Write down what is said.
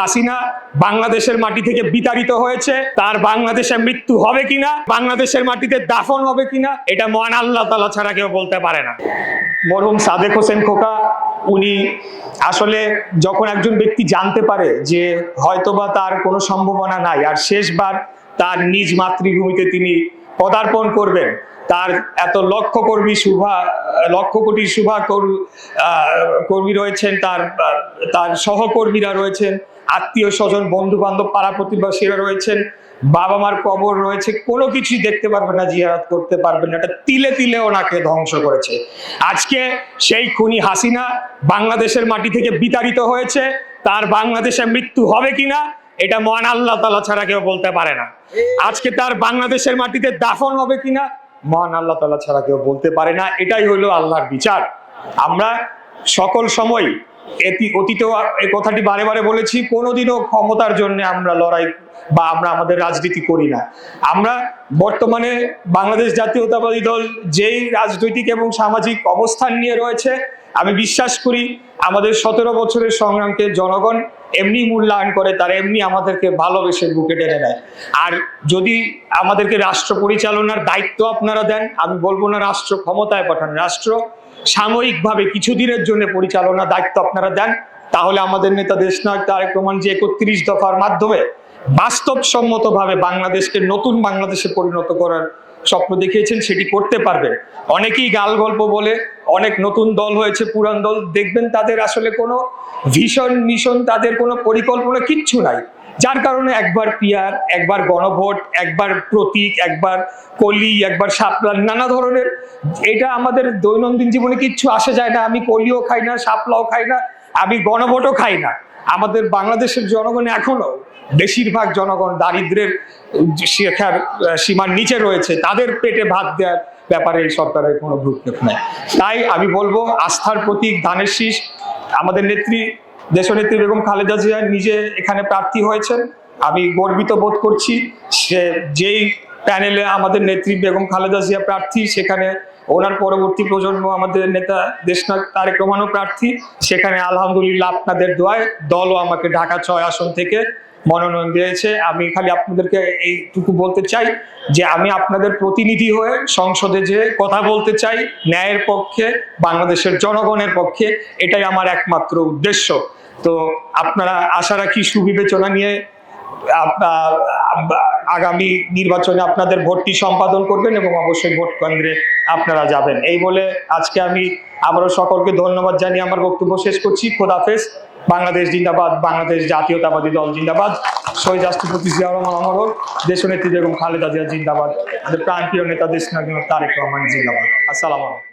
হাসিনা বাংলাদেশের মাটি থেকে বিতাড়িত হয়েছে। তার বাংলাদেশে মৃত্যু হবে কিনা, বাংলাদেশের মাটিতে দাফন হবে কিনা, এটা মহান আল্লাহ তালা ছাড়া কেউ বলতে পারে না। মরহুম সাদেক হোসেন খোকা, উনি আসলে যখন একজন ব্যক্তি জানতে পারে যে হয়তোবা তার কোনো সম্ভাবনা নাই, আর শেষবার তার নিজ মাতৃভূমিতে তিনি পদার্পণ করবেন। তার এত লক্ষ কর্মী শুভা লক্ষ কোটি শুভা কর- কর্মী রয়েছেন, তার তার সহকর্মীরা রয়েছেন, আত্মীয় স্বজন বন্ধু বান্ধব পাড়া প্রতিবেশীরা রয়েছেন বাবা মার কবর রয়েছে, কোনো কিছুই দেখতে পারবেন না, জিয়ারাত করতে পারবেন না, এটা তিলে তিলে ওনাকে ধ্বংস করেছে। আজকে সেই খুনি হাসিনা বাংলাদেশের মাটি থেকে বিতাড়িত হয়েছে, তার বাংলাদেশে মৃত্যু হবে কিনা এটা মহান আল্লাহ তালা ছাড়া কেউ বলতে পারে না। আজকে তার বাংলাদেশের মাটিতে দাফন হবে কিনা, মহান আল্লাহ তালা ছাড়া কেউ বলতে পারে না। এটাই হলো আল্লাহর বিচার। আমরা সকল সময় এটি অতীতেও এই কথাটি বারে বারে বলেছি, কোনোদিনও ক্ষমতার জন্য আমরা লড়াই বা আমরা আমাদের রাজনীতি করি না। আমরা বর্তমানে বাংলাদেশ জাতীয়তাবাদী দল যেই রাজনৈতিক এবং সামাজিক অবস্থান নিয়ে রয়েছে, আমি বিশ্বাস করি আমাদের সতেরো বছরের সংগ্রামকে জনগণ এমনি মূল্যায়ন করে, তারা এমনি আমাদেরকে ভালোবেসে বুকে টেনে নেয়। আর যদি আমাদেরকে রাষ্ট্র পরিচালনার দায়িত্ব আপনারা দেন, আমি বলব না রাষ্ট্র ক্ষমতায় পাঠান, রাষ্ট্র সাময়িকভাবে কিছুদিনের জন্য পরিচালনা দায়িত্ব আপনারা দেন, তাহলে আমাদের নেতা দেশনায়ক তারেক রহমান যে একত্রিশ দফার মাধ্যমে বাস্তবসম্মতভাবে বাংলাদেশকে নতুন বাংলাদেশে পরিণত করার স্বপ্ন দেখিয়েছেন, সেটি করতে পারবেন। অনেকেই গাল গল্প বলে, অনেক নতুন দল হয়েছে, পুরান দল, দেখবেন তাদের আসলে কোনো ভিশন মিশন, তাদের কোনো পরিকল্পনা, কিচ্ছু নাই। যার কারণে একবার পিয়ার, একবার গণভোট, একবার প্রতীক, একবার কলি, একবার সাপলা নানা ধরনের, এটা আমাদের দৈনন্দিন জীবনে কিচ্ছু আসে যায় না। আমি কলিও খাই না সাপলাও খাই না, আমি গণভোটও খাই না। আমাদের বাংলাদেশের জনগণ এখনও, বেশিরভাগ জনগণ দারিদ্রের শেখার সীমার নিচে রয়েছে। তাদের পেটে ভাত দেওয়ার ব্যাপারে এই সরকারের কোনো ভ্রুক্ষেপ নেই। তাই আমি বলব, আস্থার প্রতীক ধানের শীষ আমাদের নেত্রী, দেশনেত্রী বেগম খালেদা জিয়া নিজে এখানে প্রার্থী হয়েছেন। আমি গর্বিত বোধ করছি সে যেই প্যানেলে আমাদের নেত্রী বেগম খালেদা জিয়া প্রার্থী, সেখানে ওনার পরবর্তী প্রজন্ম আমাদের নেতা দেশনাথ তারেক রহমানও প্রার্থী। সেখানে আলহামদুলিল্লাহ আপনাদের দোয়ায় দলও আমাকে ঢাকা ছয় আসন থেকে মনোনয়ন দিয়েছে। আমি খালি আপনাদেরকে এইটুকু বলতে চাই যে আমি আপনাদের প্রতিনিধি হয়ে সংসদে যে কথা বলতে চাই, ন্যায়ের পক্ষে, বাংলাদেশের জনগণের পক্ষে, এটাই আমার একমাত্র উদ্দেশ্য। তো আপনারা আশা রাখি সুবিবেচনা নিয়ে আগামী নির্বাচনে আপনাদের ভোটটি সম্পাদন করবেন এবং অবশ্যই ভোট কেন্দ্রে আপনারা যাবেন। এই বলে আজকে আমি আবারও সকলকে ধন্যবাদ জানিয়ে আমার বক্তব্য শেষ করছি। খোদাফেজ বাংলাদেশ জিন্দাবাদ, বাংলাদেশ জাতীয়তাবাদী দল জিন্দাবাদ। শহীদ রাষ্ট্রপতি জিয়া রহমান অমর দেশনেত্রী বেগম খালেদা জিয়া জিন্দাবাদ। আমাদের প্রাণপ্রিয় নেতা দেশ তারেক রহমান জিন্দাবাদ। আসসালামু আলাইকুম।